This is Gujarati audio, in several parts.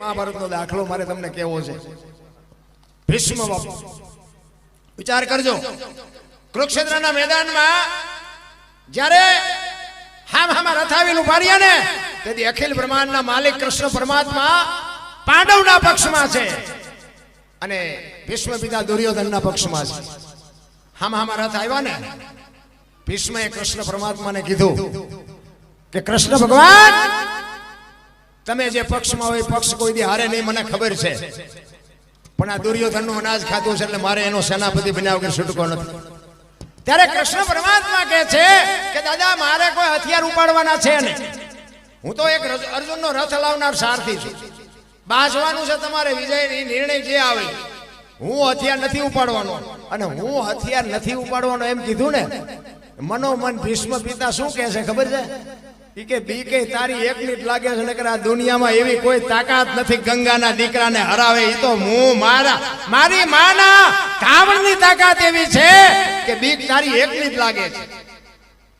મહાભારતનો દાખલો મારે તમને કેવો છે? ભીષ્મ બાપુ વિચાર કરજો. કુરુક્ષેત્રના મેદાનમાં જ્યારે હામ હામાં રથાવીને ઊભા રહ્યા ને, તેથી અખિલ બ્રહ્માંડના માલિક કૃષ્ણ પરમાત્મા પાંડવના પક્ષમાં છે. અને ભીષ્મ પિતા દુર્યોધનના પક્ષમાં છે. હામ હામાં રથ આવ્યા ને, ભીષ્મએ કૃષ્ણ પરમાત્માને કીધું કે કૃષ્ણ ભગવાન તમે જે પક્ષમાં હોય, પક્ષ કોઈ દી હારે નહીં, મને ખબર છે. પણ આ દુર્યોધનનું અનાજ ખાતું છે એટલે મારે એનો સેનાપતિ બન્યા વગર છૂટકો નથી. ત્યારે કૃષ્ણ પરમાત્મા કહે છે કે, દાદા, મારે કોઈ હથિયાર ઉપાડવાના છે નહીં. હું તો એક રજ- અર્જુનનો રથ લાવનાર સારથી છું. બાજવાનું છે તમારે વિજય નિર્ણય જે આવે, હું હથિયાર નથી ઉપાડવાનો. અને હું હથિયાર નથી ઉપાડવાનો એમ કીધું ને, મનોમન ભીષ્મ પિતા શું કહે છે ખબર છે? કે બી તારી એક મિનિટ લાગે છે નકર આ દુનિયામાં એવી કોઈ તાકાત નથી ગંગાના દીકરાને હરાવે એ તો હું મારા મારી માના કાવડની તાકાત એવી છે કે બીક તારી એક મિનિટ લાગે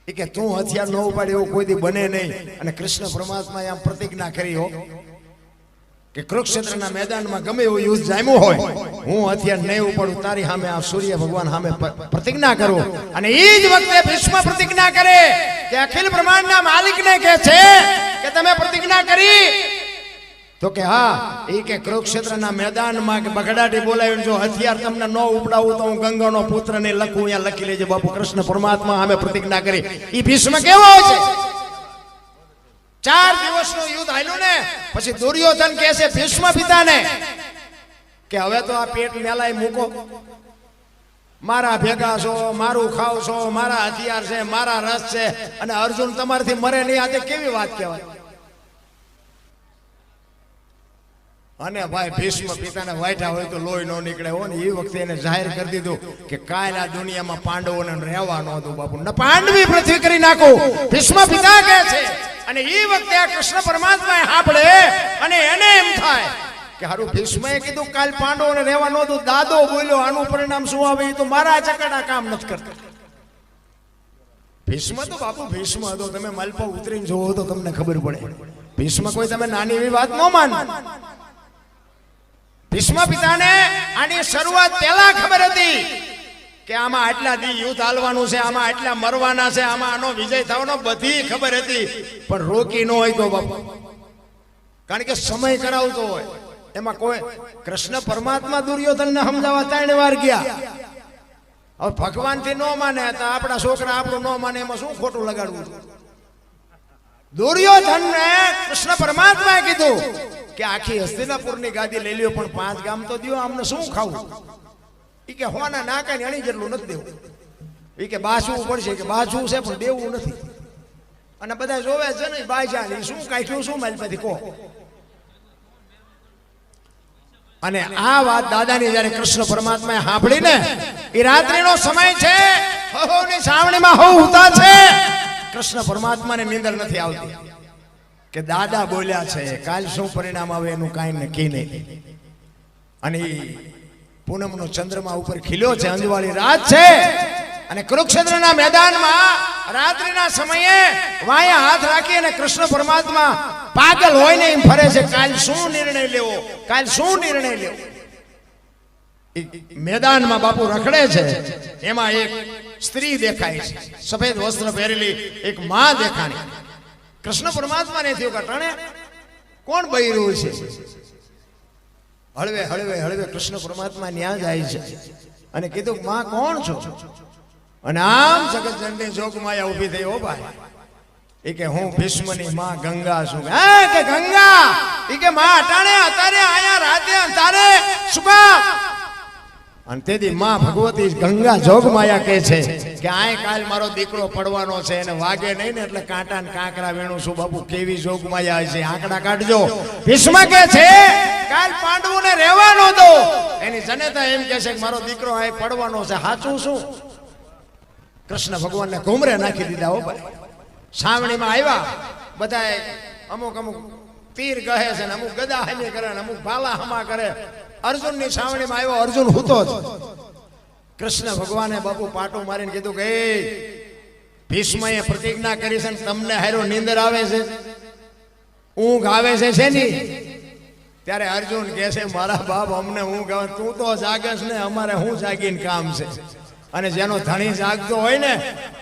છે. કે તું હથિયાર ન ઉપાડે એવું કોઈ દી બને નહીં. અને કૃષ્ણ પરમાત્મા આમ પ્રતિજ્ઞા કરી, હો. કે કુરુક્ષેત્રના મેદાનમાં ગમે એવું યુદ્ધ જામ્યું હોય, હું હથિયાર નહીં ઉપાડું તારી સામે આ સૂર્ય ભગવાન સામે પ્રતિજ્ઞા કરું. અને એ જ વખતે ભીષ્મ પ્રતિજ્ઞા કરે કે અખિલ બ્રહ્માંડના માલિકને કહે છે કે તમે પ્રતિજ્ઞા કરી. તો કે હા એ કે કુરુક્ષેત્રના મેદાનમાં કે બગડાટી બોલાવીને જો હથિયાર તમને ન ઉપડાવું તો હું ગંગાનો પુત્રને લખું, અહીંયા લખી લેજે, બાપુ, કૃષ્ણ પરમાત્મા સામે પ્રતિજ્ઞા કરી. એ ભીષ્મ કેવો છે? ચાર દિવસનું યુદ્ધ હાલ્યું ને, પછી દુર્યોધન કહે છે ભીષ્મ પિતાને કે હવે તો આ પેટ મેલાય મૂકો. મારા ભેગા છો, મારું ખાવ છો, મારા હથિયાર છે, મારા રસ છે, અને અર્જુન તમારથી મરે નહીં આજે કેવી વાત કહેવાય? અને ભાઈ ભીષ્મ પિતાને વાઈટા હોય તો લોહી ન નીકળે. હોય ને એ વખતે એને જાહેર કરી દીધું કે કાલ આ દુનિયામાં પાંડવોને રહેવા ન હતું બાપુ. ને પાંડવી પૃથ્વી કરી નાખો. ભીષ્મ પિતા કહે છે. અને એ વખતે આ કૃષ્ણ પરમાત્મા સાંભળે અને એને એમ થાય કે હારું, ભીષ્મએ કીધું, કાલ પાંડવોને રહેવા ન હતું દાદો બોલ્યો, આનું પરિણામ શું આવે? એ તો મારા ચકડા કામ નથી કરતા. ભીષ્મ તો બાપુ, ભીષ્મ હતો. તમે મલપા ઉતરીને જોવો તો તમને ખબર પડે. ભીષ્મ કોઈ તમે નાની એવી વાત ન માનો. ભીષ્મ પિતાને આની શરૂઆત પહેલા ખબર હતી કે આમાં આટલા દી યુદ્ધ હાલવાનું છે, આમાં આટલા મરવાના છે, આમાં આનો વિજય થવાનો બધી ખબર હતી. પણ રોકી ન હોય તો બાપા. કારણ કે સમય કરાવતો હોય. એમાં કોઈ કૃષ્ણ પરમાત્મા દુર્યોધનને સમજાવવા ત્રણ વાર ગયા. હવે ભગવાનથી ન માને તો આપણા છોકરા આપણું ન માને, એમાં શું ખોટું લગાડવું? દુર્યોધનને કૃષ્ણ પરમાત્માએ કીધું કે આખી હસ્તિનાપુરની ગાદી લઈ લ્યો પણ પાંચ ગામ તો દો આમને શું ખાવું? એ કે હોના નાકા અણી જેટલું નથી દેવું. એ કે બાસવું પડશે કે બાસવું છે પણ દેવું નથી. અને બધા જોવે છે ને બાજા ઈ શું કાઢ્યું શું મારી કહો. અને આ વાત દાદાની જયારે કૃષ્ણ પરમાત્માએ સાંભળી ને એ રાત્રિનો સમય છે હહોની છાવણીમાં હો ઉતા છે. કૃષ્ણ પરમાત્માને નીંદર નથી આવતી. કે દાદા બોલ્યા છે, કાલ શું પરિણામ આવે એનું કાંઈ નક્કી નહીં. અને પૂનમનો ચંદ્રમા ઉપર ખીલ્યો છે, અંજવાળી રાત છે. અને કુરુક્ષેત્રના મેદાનમાં રાત્રિના સમયે વાયા હાથ રાખી અને કૃષ્ણ પરમાત્મા પાગલ હોય ને એમ ફરે છે, કાલ શું નિર્ણય લેવો, કાલ શું નિર્ણય લેવો? મેદાનમાં બાપુ રખડે છે, એમાં એક સ્ત્રી દેખાય છે, સફેદ વસ્ત્ર પહેરેલી એક માં દેખાણી. કૃષ્ણ પરમાત્માને થયું કે અટાણે કોણ બૈરું છે? હળવે હળવે હળવે, કૃષ્ણ પરમાત્મા ન્યા જાય છે. અને કીધું, માં કોણ છો? અને આમ જગત જનની જોગમાયા ઊભી થઈ, ઓ ભાઈ. એ કે, હું ભીષ્મની માં ગંગા છું. કે ગંગા? એ કે, માં અટાણે અતારે આયા રાતે અંતારે શું અને તેથી માં ભગવતી ગંગા જોગ માયા કહે છે કે આય કાલ મારો દીકરો પડવાનો છે એને વાગે નહીં ને એટલે કાંટા ને કાંકરા વેણું છું. બાપુ, કેવી જોગ માયા છે આંકડા કાઢજો. ભીષ્મ કે છે, કાલ પાંડવોને રહેવાનો તો. એની જનેતા એમ કહે છે કે મારો દીકરો આય પડવાનો છે. સાચું શું? કૃષ્ણ ભગવાનને ઘુમરે નાખી દીધા હો સાવણીમાં આવ્યા બધાએ અમુક અમુક તીર કહે છે ને અમુક ગદા હમી કરે ને અમુક ભાલા હમા કરે. અર્જુનની સાવણીમાં આવ્યો અર્જુન હૂતો કૃષ્ણ ભગવાને બાપુ પાટું મારીને કીધું કે "એ, ભીષ્મએ પ્રતિજ્ઞા કરી છે ને તમને હારો નીંદર આવે છે ઊંઘ આવે છે શેની? ત્યારે અર્જુન કહે છે મારા બાપ અમને હું આવે તું તો જાગસ ને અમારે હું જાગીને કામ છે? અને જેનો ધણી જાગતો હોય ને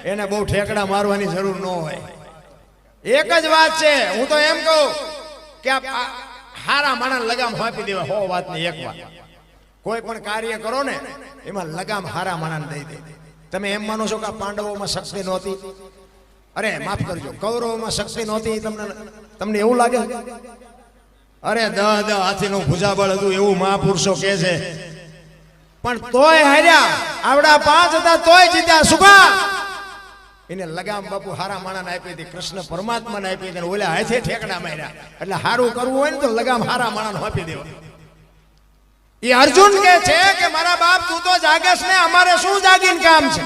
એને બહુ ઠેકડા મારવાની જરૂર ન હોય. એક જ વાત છે હું તો એમ કહું કે આ હારા માણસ લગામ આપી દેવા, હો વાતની એક વાત. કોઈ પણ કાર્ય કરો ને, એમાં લગામ હારા માણસ દઈ દે. તમે એમ માનો છો કે પાંડવોમાં શક્તિ નહોતી? અરે, માફ કરજો, કૌરવોમાં શક્તિ નહોતી તમને તમને એવું લાગે? અરે, દ દ, હાથીનું ભૂજાબળ હતું, એવું મહાપુરુષો કહે છે. પણ તોય હાર્યા, આવડા પાંચ હતા, તોય જીત્યા સુખા એને લગામ બાપુ હારા માણાને આપી હતી, કૃષ્ણ પરમાત્માને આપી હતી ઓલા હાથે ઠેકડા માર્યા. એટલે હારું કરવું હોય ને તો લગામ હારા માણાને આપી દેવા. એ અર્જુન કે છે કે મારા બાપ, તું તો જાગેશ ને, અમારે શું જાગીને કામ છે?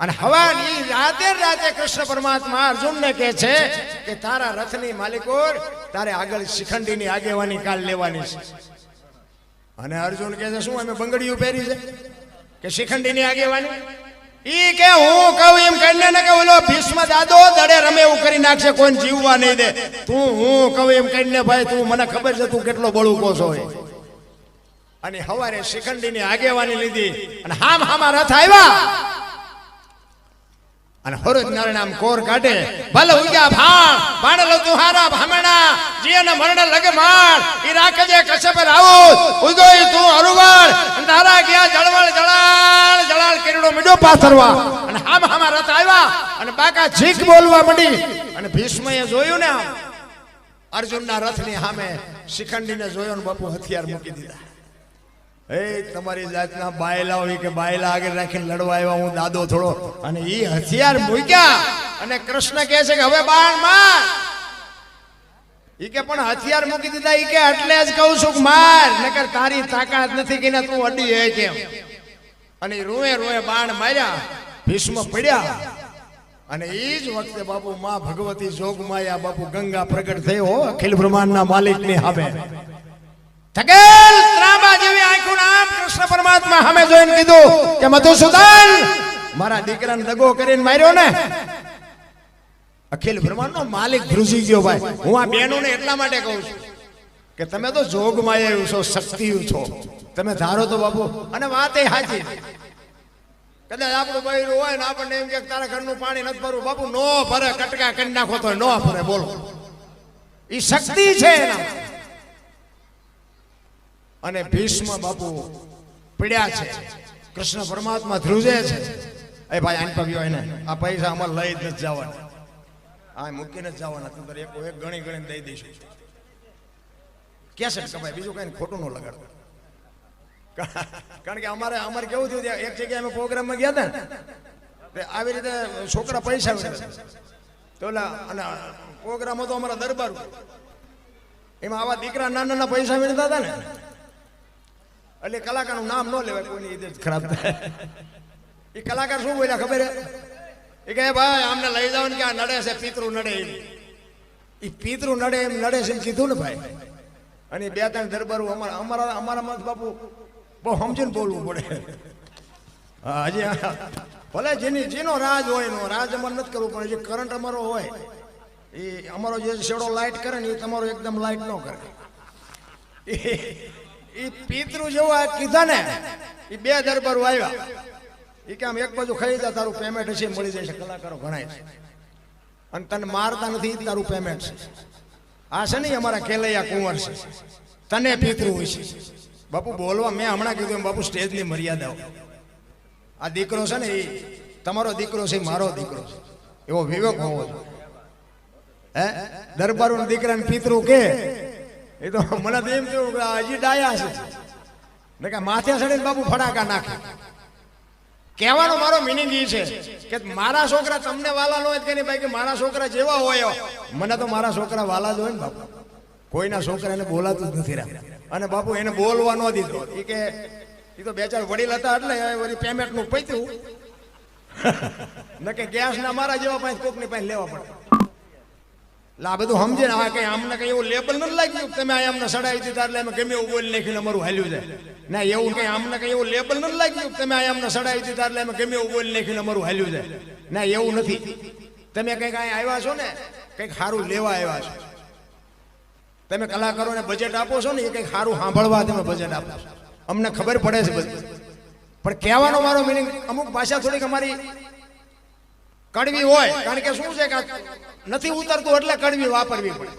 અને હવાની રાતે રાતે કૃષ્ણ પરમાત્મા અર્જુનને કહે છે કે તારા રથની માલિકો તારે આગળ શિખંડીની આગેવાની કાલ લેવાની છે. અને અર્જુન કહે છે, શું, અમે બંગડીયું પહેરી છે? કે શિખંડીની આગેવાની? ઈ કે હું કહું એમ કરીને ને કે ઓલો ભીષ્મ દાદો દડે રમે એવું કરી નાખશે, કોઈને જીવવા નહીં દે તું હું કહું એમ કરીને ભાઈ, તું મને ખબર છે તું કેટલો બળુકો છો. અને હવારે શિખંડીની આગેવાની લીધી અને હામ હામા રથ આવ્યા અને હરજ નારાયણ કોર કાઢે. ભલે ઉગ્યા ભાણ ભાણેલો તુહારા, ભામણા જીને મરણ લગે માર ઈ રાખજે કશ્યપ રાઉત ઉગોઈ તું હરુવળ અને તારા ગયા જળવળ, જળાળ જળાળ કેરડો મીડો પાથરવા. અને હામ હામા રથ આવ્યા, અને બાકા છીક બોલવા મંડી. અને ભીષ્મએ જોયું ને અર્જુનના રથની સામે શિખંડીને જોયો ને બાપુ હથિયાર મૂકી દીધા. એ તમારી જાતના બાયલા હોય કે બાયલા આગળ રાખીને લડવા આવ્યા, હું દાદો થોડો. અને એ હથિયાર મૂક્યા. અને કૃષ્ણ કહે છે કે, હવે બાણ માર. ઈ કે, પણ હથિયાર મૂકી દીધા, ઈ કે, એટલે જ કહું છું માર. નકર તારી તાકાત નથી કે તું અડી હે કેમ? અને રોએ રૂએ બાણ માર્યા, ભીષ્મ પડ્યા. અને એ જ વખતે બાપુ માં ભગવતી જોગમાયા બાપુ ગંગા પ્રગટ થયો અખિલ બ્રહ્માંડના માલિકની સામે થકેલ ત્રાંબા જેવી આંખો નામ કૃષ્ણ પરમાત્મા સામે જોઈને કીધું કે મધુસૂદન, મારા દીકરાને દગો કરીને માર્યો ને. અખિલ બ્રહ્માંડનો માલિક ધ્રુજી ગયો ભાઈ. હું આ બહેનોને એટલા માટે કહું છું કે તમે તો જોગમાં એવું છો શક્તિ છો. તમે ધારો તો બાપુ, અને વાત એ સાચી. કદાચ આપણું બૈરું હોય ને આપણને એમ કે તારા ઘરનું પાણી નથી ભરવું. બાપુ, નો ભરે, કટકા કરી નાખો તો નો ભરે, બોલો. એ શક્તિ છે એના અને ભીષ્મ બાપુ પીડ્યા છે. કૃષ્ણ પરમાત્મા ધ્રુજે છે. એ ભાઈ, આને પગ્યો એને આ પૈસા અમારે લઈ જ નથી જવાના. આ મૂકીને જ જવાના. તું તારે એક ગણી ગણીને દઈ દઈશું. કેસેટ ભાઈ બીજું કઈ ખોટું ન લગાડતું. કારણ કે અમારે અમારે કેવું થયું એક જગ્યાએ અમે પ્રોગ્રામમાં ગયા હતા ને. આવી રીતે છોકરા પૈસા તો અને પ્રોગ્રામ હતો અમારા દરબાર એમાં આવા દીકરા નાના નાના પૈસા મેળતા હતા ને. એટલે કલાકારનું નામ ન લેવાય કોઈની ઇજ્જત ખરાબ થાય. એ કલાકાર શું બોલ્યા ખબર હે? એ કહે ભાઈ આમને લઈ જાઓ ને કે આ નડે છે પિતૃ નડે એમ. એ પિતૃ નડે એમ નડે છે એમ કીધું ને ભાઈ. અને બે ત્રણ દરબારો અમારા અમારા અમારા મત બાપુ બહુ સમજીને બોલવું પડે. હા હજી ભલે જેની જેનો રાજ હોય એનો રાજ અમારે નથી કરવું પણ જે કરંટ અમારો હોય એ અમારો જે શેડો લાઇટ કરે ને એ તમારો એકદમ લાઇટ ન કરે. એ પિતૃ જેવું આ કીધા ને એ બે દરબારો આવ્યા. એ કે આમ એક બાજુ ખાઈ જા, તારું પેમેન્ટ હશે, મળી જશે. કલાકારો ગણાય છે. અને તને મારતા નથી તારું પેમેન્ટ છે. આ છે ને અમારા કેલૈયા કુંવર છે. તને પિતૃ હોય છે. બાપુ, બોલવા મેં હમણાં કીધું એમ, બાપુ, સ્ટેજની મર્યાદાઓ આ દીકરો છે ને એ તમારો દીકરો છે મારો દીકરો છે. એવો વિવેક હોવો હે? દરબારો દીકરાને પિતૃ કે? એ તો મને તો એમ થયું હજી ડાયા છે. ને કે માથે ચડીને બાપુ ફટાકા નાખે. કહેવાનો મારો મિનિંગ એ છે કે મારા છોકરા તમને વાલા ન હોય કે નહીં ભાઈ કે મારા છોકરા જેવા હોય. મને તો મારા છોકરા વાલા જ હોય ને બાપુ. કોઈના છોકરા એને બોલાતું જ નથી રહ્યા. અને બાપુ એને બોલવા ન દીધો. એ કે એ તો બે ચાર વડીલ હતા એટલે વળી પેમેન્ટનું પૈતું. ન કે ગેસના મારા જેવા પાસે કોકની પાસે લેવા પડે. એટલે આ બધું સમજે ને, આ કઈ અમને કઈ એવું લેબલ નથી લાગ્યું તમે આ અમને સડાવી દીધા એટલે અમે ગમે એવું બોલી નાખીને અમારું હાલ્યું જાય ના, એવું કઈ અમને કઈ એવું લેબલ નથી લાગ્યું તમે આ અમને સડાવી દીધા એટલે અમે ગમે એવું બોલી નાખીને અમારું હાલ્યું જાય ના, એવું નથી. તમે કંઈક અહીંયા આવ્યા છો ને, કંઈક સારું લેવા આવ્યા છો. તમે કલાકારોને બજેટ આપો છો ને, એ કંઈક સારું સાંભળવા તમે બજેટ આપો છો. અમને ખબર પડે છે બધું. પણ કહેવાનો મારો મિનિંગ અમુક ભાષા થોડીક અમારી કડવી હોય કારણ કે શું છે કે નથી ઉતરતું એટલે કડવી વાપરવી પડે.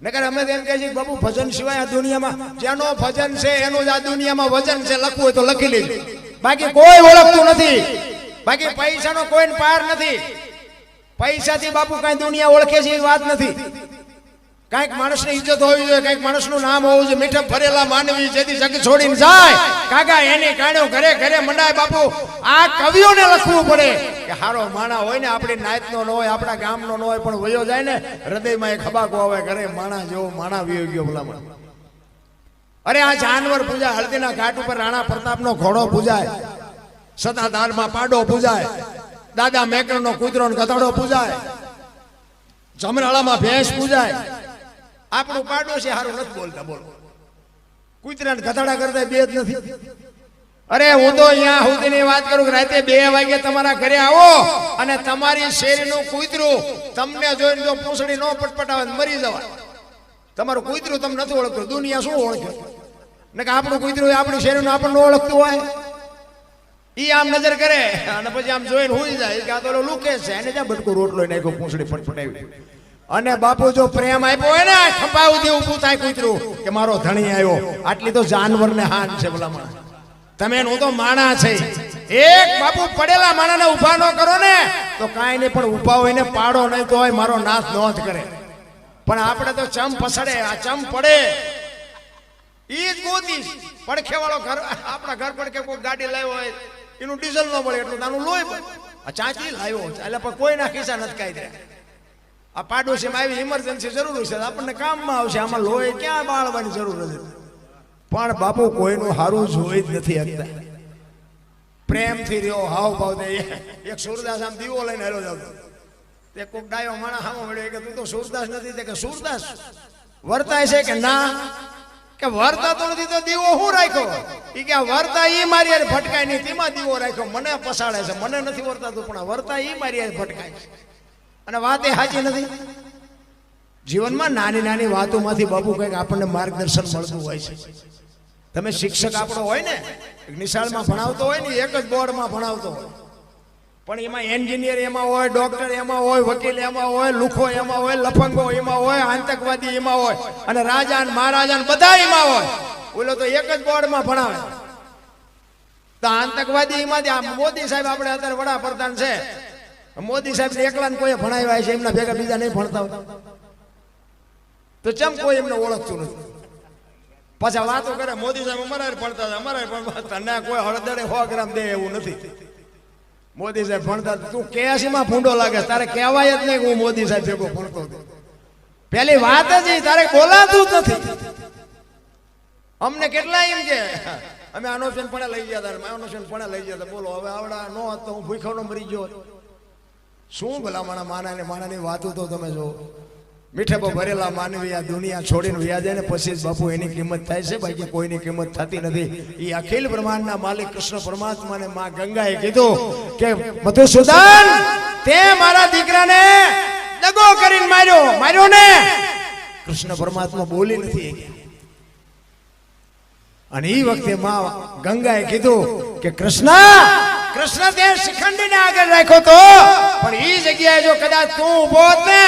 નકર અમે એમ કહે છે બાબુ ભજન સિવાય આ દુનિયામાં જેનો ભજન છે એનું જ આ દુનિયામાં વજન છે લખવું હોય તો લખી લેજો. બાકી કોઈ ઓળખતું નથી. બાકી પૈસાનો કોઈને પાર નથી. પૈસાથી બાપુ કઈ દુનિયા ઓળખે છે એ વાત નથી. કાંઈક માણસની ઇજ્જત હોવી જોઈએ કાંઈક માણસનું નામ હોવું જોઈએ. મીઠા ભરેલા માનવી જેથી જગ છોડીને જાય. કાકા એની કાણ્યો ઘરે ઘરે મંડાય બાપુ. આ કવિઓને લખવું પડે. કે હારો માણા હોય ને, આપણી નાયતનો ન હોય, આપણા ગામનો ન હોય, પણ વયો જાય ને, હૃદયમાં એ ખબાકો આવે ઘરે માણા જેવો માણા વયો ગયો ભલામણ. અરે આ જાનવર પૂજા હળદીના ઘાટ ઉપર રાણા પ્રતાપનો ઘોડો પૂજાય સતાધારમાં પાડો પૂજાય, દાદા મેકરનો કૂતરો ગધેડો પૂજાય, જમરાળામાં ભેંસ પૂજાય. આપણું પાડો છે હારું નથી બોલતા, બોલો. કૂતરા ને ગધાડા કરતા બે જ નથી. અરે હું તો અહીંયા સુધીની વાત કરું કે રાતે બે વાગે તમારા ઘરે આવો અને તમારી શેરીનું કૂતરું તમને જોઈને જો પૂંછડી ન પટપટાવે મરી જવા તમારું કૂતરું તમને નથી ઓળખતું. દુનિયા શું ઓળખે? ને કે આપણું કૂતરું આપણી શેરીનું આપણને ન ઓળખતું હોય. ઈ આમ નજર કરે અને પછી આમ જોઈને હુઈ જાય. કે આ તો લુકે છે. એને જ્યાં બટકું રોટલો નાખ્યો, પૂંછડી પટપટાવી. અને બાપુ જો પ્રેમ આપ્યો હોય ને ખપાવું સુધી પૂછાય કૂતરું, કે મારો ધણી આવ્યો. આટલી તો જાનવરને હાન છે ભલામણ. તમે હું તો માણા છે. એક બાપુ પડેલા માણાને ઊભા ન કરો ને, તો કાંઈ નહીં, પણ ઊભા હોય ને પાડો, નહીં તો હોય મારો નાશ નોંધ કરે. પણ આપણે તો ચમ પસડે આ ચમ પડે. ઈ જ ગોતી. પડખે વાળો ઘર, આપણા ઘર પડખે કોઈ ગાડી લાવ્યો હોય, એનું ડીઝલ ન મળે, એટલું નાનું લોહી આ ચાંચી લાવ્યો એટલે પણ કોઈના ખિસ્સા નથી કાઈ દે આ પાડોશીમાં આવી ઇમરજન્સી જરૂર છે આપણને કામમાં આવશે, આમાં લોહી ક્યાં બાળવાની જરૂર નથી પણ બાપુ, કોઈનું હારું જોઈ જ નથી શકતા પ્રેમથી રહ્યો હાવ ભાવ દે એક સુરદાસ આમ દીવો લઈને હેલો જાવ તે કોક ડાયો માણા હામો મળ્યો કે તું તો સુરદાસ નથી. તે કે, સુરદાસ, વર્તાય છે કે ના? કે વર્તાતો નથી તો દીવો હું રાખ્યો? એ કે વર્તા એ મારી હારે ભટકાય નહીં. તેમાં દીવો રાખ્યો. મને પસાડે છે. મને નથી વર્તાતું, પણ વર્તા એ મારી હારે ભટકાય છે. અને વાત એ સાચી નથી. જીવનમાં નાની નાની વાતોમાંથી બાપુ કંઈક આપણને માર્ગદર્શન મળતું હોય છે. તમે શિક્ષક આપણો હોય ને નિશાળમાં ભણાવતો હોય ને, એક જ બોર્ડમાં ભણાવતો હોય. પણ એમાં એન્જિનિયર એમાં હોય, ડોક્ટર એમાં હોય, વકીલ એમાં હોય, લુખો એમાં હોય, લફંગો એમાં હોય, આતંકવાદી એમાં હોય, અને રાજા ને મહારાજા બધા એમાં હોય. ઓલો તો એક જ બોર્ડમાં ભણાવે. તો આતંકવાદી એમાંથી, આ મોદી સાહેબ આપણે અત્યારે વડાપ્રધાન છે. મોદી સાહેબ એકલા કોઈ ભણાવ્યા છે, એમના ભેગા બીજા નહીં ભણતા. તો ચમ કોઈ એમને ઓળખતું નથી? પાછા વાતો કરે મોદી સાહેબ અમારા ભણતા હતા અમારા ભણતા તને કોઈ હળદરે સો ગ્રામ દે એવું નથી. મોદી સાહેબ ભણતા. તું કેયાસી માં ભૂંડો લાગે તારે કહેવાય જ નહીં હું મોદી સાહેબ ભેગો ભણતો હતો. પેલી વાત જ તારે બોલાતું જ નથી. અમને કેટલા એમ કે અમે આનોશન પણ લઈ ગયા હતા આનોશન પણ લઈ ગયા હતા બોલો હવે આવડા નો હતો હું ભૂખ્યો નો મરી ગયો. શું ભલા માણા માના ને માણાની વાતો તો તમે જો મીઠે પર ભરેલા માનવી આ દુનિયા છોડીને વ્યા જાય ને પછી બાપુ એની કિંમત થાય છે, બાકી કોઈની કિંમત થતી નથી. એ અખિલ બ્રહ્માંડના માલિક કૃષ્ણ પરમાત્માને માં ગંગાએ કીધું કે, મધુસૂદન, તે મારા દીકરાને દગો કરીને માર્યો માર્યો ને. કૃષ્ણ પરમાત્મા બોલી નથી અને એ વખતે માં ગંગાએ કીધું કે, કૃષ્ણ કૃષ્ણ તે શિખંડીને આગળ રાખ્યો તો, પણ એ જગ્યાએ જો કદાચ તું ઊભો ને,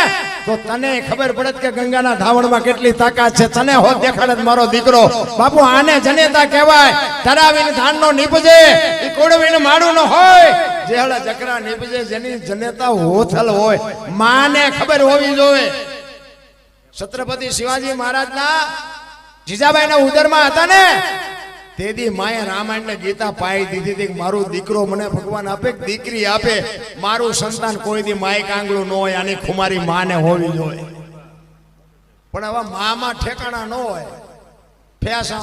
તો તને ખબર પડત કે ગંગાના ધાવણમાં કેટલી તાકાત છે. તને હોત દેખાડત મારો દીકરો. બાપુ, આને જનેતા કહેવાય. તરાવીને ધાનનો નીપજે એ કોડવીને માડું ન હોય. જે હળે જકરા નીપજે, જેની જનેતા હોથલ હોય. માને ખબર હોવી જોઈએ. છત્રપતિ શિવાજી મહારાજના જીજાબાઈના ઉદરમાં હતા ને તેથી માએ રામાયણ ને ગીતા પાઈ દીધી હતી મારો દીકરો મને ભગવાન આપે દીકરી આપે. મારું સંતાન કોઈ માય કાંગળું ન હોય, આની ખુમારી માને હોવી જોઈએ. પણ હવે મામાં ઠેકાણા ન હોય. ફેસા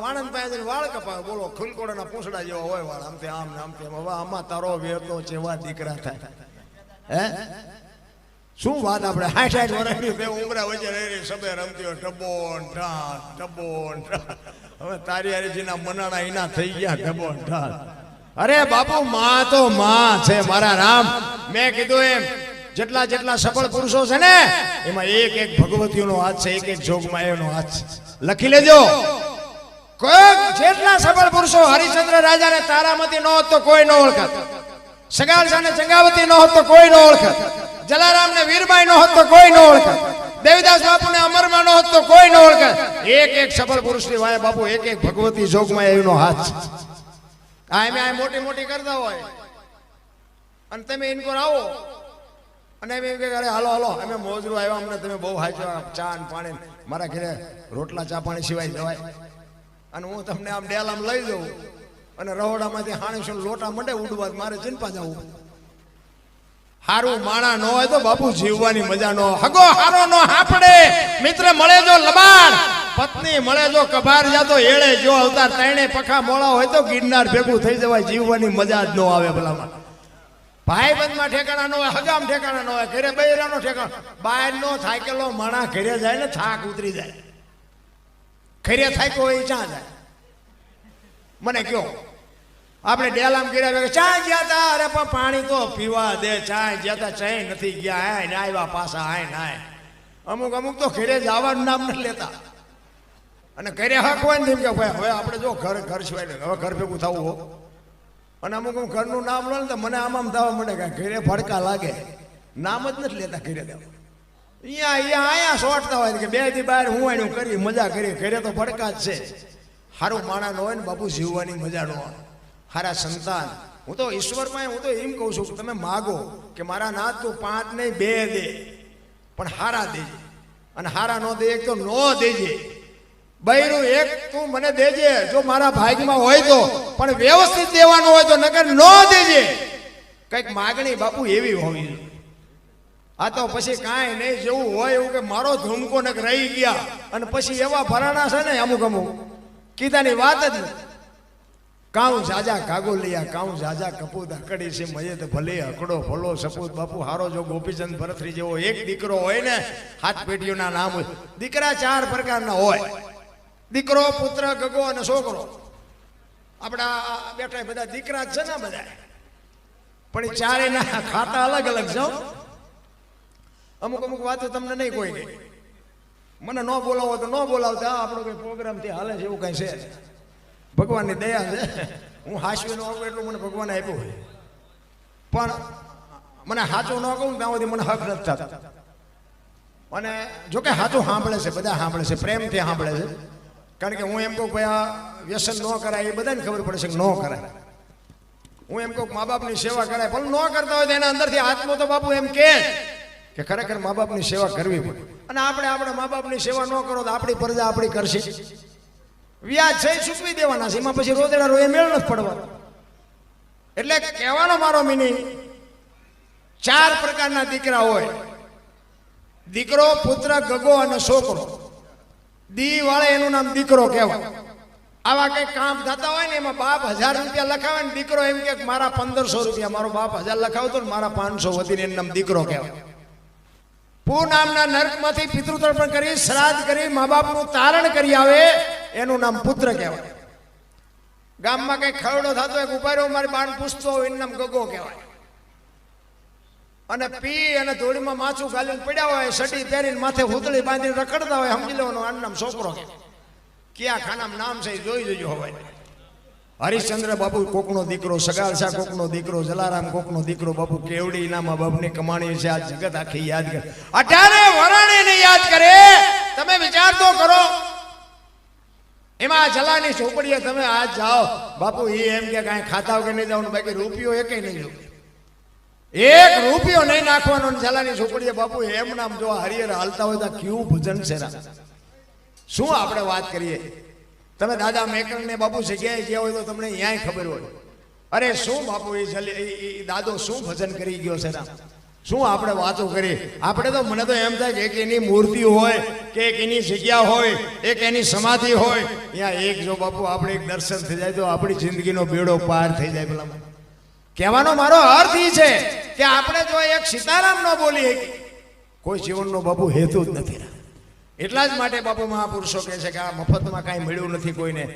વાણંદ પાસે વાળ કપાવે. બોલો, ખુલકોડાના પૂંછડા જેવા હોય વાળ. આમ આમ આમ. હવે આમાં તારો વેતો જેવા દીકરા થાય. હે? શું વાત આપણે? હાઠ હાઠ વર્ષની બે ઉમરા વચ્ચે રહી સબે રમતી હોય ટબોન ઢાસ ટબોન હવે તારી હારીજીના મનાણા એના થઈ ગયા ટબોન ઢાસ. અરે બાપુ માં તો માં છે મારા રામ. મેં કીધું એમ જેટલા જેટલા સફળ પુરુષો છે ને એમાં એક એક ભગવતીઓનો હાથ છે એક એક જોગમાયાનો હાથ છે. લખી લેજો. કોઈક જેટલા સફળ પુરુષો હરિચંદ્ર રાજાને તારામતી ન હોત તો કોઈ ન ઓળખત. સગાળસાને ચંગાવતી ન હોત તો કોઈ ન ઓળખત. જલારામને વીરબાઈ નો હતો કોઈ ન ઓળખત દેવદાસ બાપુને અમરમાં ન હોત કોઈ ન ઓળખે. એક એક સફળ પુરુષની વાય બાપુ, એક એક ભગવતી જોગમાં એનો હાથ છે. આ એમ આ મોટી મોટી કરતા હોય. અને તમે ઇનકો આવો. અને એમ એમ કે અરે હાલો હાલો, અમે મોજરું આવ્યા, અમને તમે બહુ હાચો ચા ને પાણી મારા ઘરે રોટલા, ચા, પાણી સિવાય જવાય. અને હું તમને આમ ડેલ આમ લઈ જઉં. અને રહોડામાંથી હાણીશું લોટા મંડે ઉડવા મારે ચિંપા જવું. હારું, માણા ન હોય તો બાપુ જીવવાની મજા ન. હગો હારો નો હાપડે. મિત્ર મળે જો લબાડ. પત્ની મળે જો કભાર જાતો એળે, જો અવતાર ત્રણે પખા મોળા હોય તો ગિરનાર ભેગું થઈ જવાય. જીવવાની મજા જ ન આવે ભલામાં ભાઈબંધમાં ઠેકાણા નો હોય, હગામ ઠેકાણા નો હોય, ઘરે બૈરાનો ઠેકાણો. બહાર નો થાકેલો માણા ઘરે જાય ને થાક ઉતરી જાય. ઘરે થાક્યો હોય ચા જાય? મને કયો આપણે ડેલામ કર્યા ચાય ચા ગયા તા, અરે પણ પાણી તો પીવા દે ચા ગયા તા ચા નથી ગયા, આય ને આવ્યા પાછા, આય નાય અમુક અમુક તો ઘરે જવાનું નામ નથી લેતા. અને ઘરે હક હોય ને કે, ભાઈ, હવે આપણે જો ઘર ઘર સિવાય ને હવે ઘર ભેગું થવું હો. અને અમુક અમુક ઘરનું નામ લો ને તો મને આમ આમ થવા મળે કે ઘરે ભડકા લાગે. નામ જ નથી લેતા ઘરે દેવા અહીંયા અહીંયા અહીંયા સોટતા હોય કે બેથી બાર હું એનું કરી, મજા કરી, ઘરે તો ભડકા જ છે. સારું માણા ન હોય ને બાપુ જીવવાની મજા ન હોય. હારા સંતાન. હું તો ઈશ્વરમાં હું તો એમ કહું છું કે તમે માગો કે મારા નાથ તું પાંચ નહીં, બે દે, પણ હારા દેજે. અને હારા નો દે એક તો નો દેજે. બૈરું એક તું મને દેજે, જો મારા ભાગમાં હોય તો. પણ વ્યવસ્થિત દેવાનું હોય તો નગર નો દેજે. કંઈક માગણી બાપુ એવી હોવી આ તો પછી કાંઈ નહીં, જેવું હોય એવું કે મારો ધૂમકો નક રહી ગયા. અને પછી એવા ભરાણા છે ને અમુક અમુક. કીધાની વાત જ નથી કાઉ જાજા કાગોલિયા, કાઉ જાજા કપૂત અકડી છે મજે તો ભલે હકડો, ભલો, સપૂત, બાપુ, હારો જો ગોપીચંદ ભરતરી જેવો એક દીકરો હોય ને, હાથ પેટીઓના નામ હોય. દીકરા ચાર પ્રકારના હોય. દીકરો, પુત્ર, ગગો અને છોકરો. આપણા બેઠા બધા દીકરા છે ને બધા. પણ એ ચારેયના ખાતા અલગ અલગ છે અમુક અમુક વાતો તમને નહીં કોઈ નહીં મને ન બોલાવો તો ન બોલાવતા આપણો કોઈ પ્રોગ્રામથી હાલે છે એવું કઈ છે ભગવાનની દયા છે. હું હાસ્ય નો આવું એટલું મને ભગવાને આપ્યું હોય પણ મને સાચું ન કહું ત્યાં સુધી મને હક નથી થતા. અને જો કે સાચું સાંભળે છે, બધા સાંભળે છે, પ્રેમથી સાંભળે છે. કારણ કે હું એમ કહું ભાઈ, આ વ્યસન ન કરાય, એ બધાને ખબર પડે છે કે ન કરાય. હું એમ કહું મા બાપની સેવા કરાય, પણ ન કરતા હોય તો એના અંદરથી આત્મો તો બાપુ એમ કે કે ખરેખર મા બાપની સેવા કરવી પડે. અને આપણે આપણે મા બાપની સેવા ન કરો તો આપણી પ્રજા આપણી કરશે. વ્યાજ છે સૂચવી દેવાના છે. એમાં પછી રોદડા રોએ મેળ નથી પડવાનો. એટલે કહેવાનો મારો મિનિંગ ચાર પ્રકારના દીકરા હોય. દીકરો, પુત્ર, ગગો અને છોકરો. દી વાળે એનું નામ દીકરો કહેવાય. આવા કઈ કામ થતા હોય ને એમાં બાપ હજાર રૂપિયા લખાવે ને દીકરો એમ કે મારા પંદરસો રૂપિયા, મારો બાપ હજાર લખાવતો ને મારા પાંચસો વધીને એનું નામ દીકરો કહેવાય. પૂ નામના નર્કમાંથી પિતૃતર્પણ કરી, શ્રાદ્ધ કરી, મા બાપનું તારણ કરી આવે. એનું નામ પુત્ર કહેવાય. ગામમાં કઈ ખરડો થતો એક ઉપાડ્યો મારી બાણ પૂછતો હોય, એનું નામ ગગો કહેવાય. અને પી અને ધોળીમાં માછું ગાલીને પડ્યા હોય સટી પહેરીને માથે હુતળી બાંધીને રખડતા હોય, સમજી લેવાનો આનું નામ છોકરો ક્યાં ખાનામાં નામ છે જોઈ જોજો હવે. હરિશ્ચંદ્ર બાપુ કોકનો દીકરો સગાળસા કોકનો દીકરો, જલારામ કોકનો દીકરો, બાપુ કેવડી નામા બાપની કમાણી છે, આ જગત આખી યાદ કરે અઢારે વરાણીને યાદ કરે. તમે વિચાર તો કરો. એમાં આ જલાની ચોપડીએ તમે આજ જાઓ. બાપુ એ એમ કે કાંઈ ખાતા વગર નહીં જવાનું, બાકી રૂપિયો એકે નહીં જવું એક રૂપિયો નહીં નાખવાનો જલાની ચોપડીએ બાપુ, એમ નામ જો હરિયર હાલતા હોય તો કેવું ભજન છે. શું આપણે વાત કરીએ? તમે દાદા મેકર ને બાપુ જગ્યાએ ગયા હોય તો તમને ન્યાય ખબર હોય. અરે શું બાપુ એ દાદો શું ભજન કરી ગયો છે શું આપણે વાતો કરી? આપણે તો, મને તો એમ થાય કે એક એની મૂર્તિ હોય, કે એક એની જગ્યા હોય, એક એની સમાધિ હોય. ત્યાં એક જો બાપુ, આપણે એક દર્શન થઈ જાય તો આપણી જિંદગીનો બેડો પાર થઈ જાય પેલા કહેવાનો મારો અર્થ એ છે કે આપણે જો એક સીતારામ ન બોલીએ કોઈ જીવનનો બાપુ હેતુ જ નથી એટલા જ માટે બાપુ મહાપુરુષો કહે છે કે આ મફતમાં કાંઈ મળ્યું નથી કોઈને.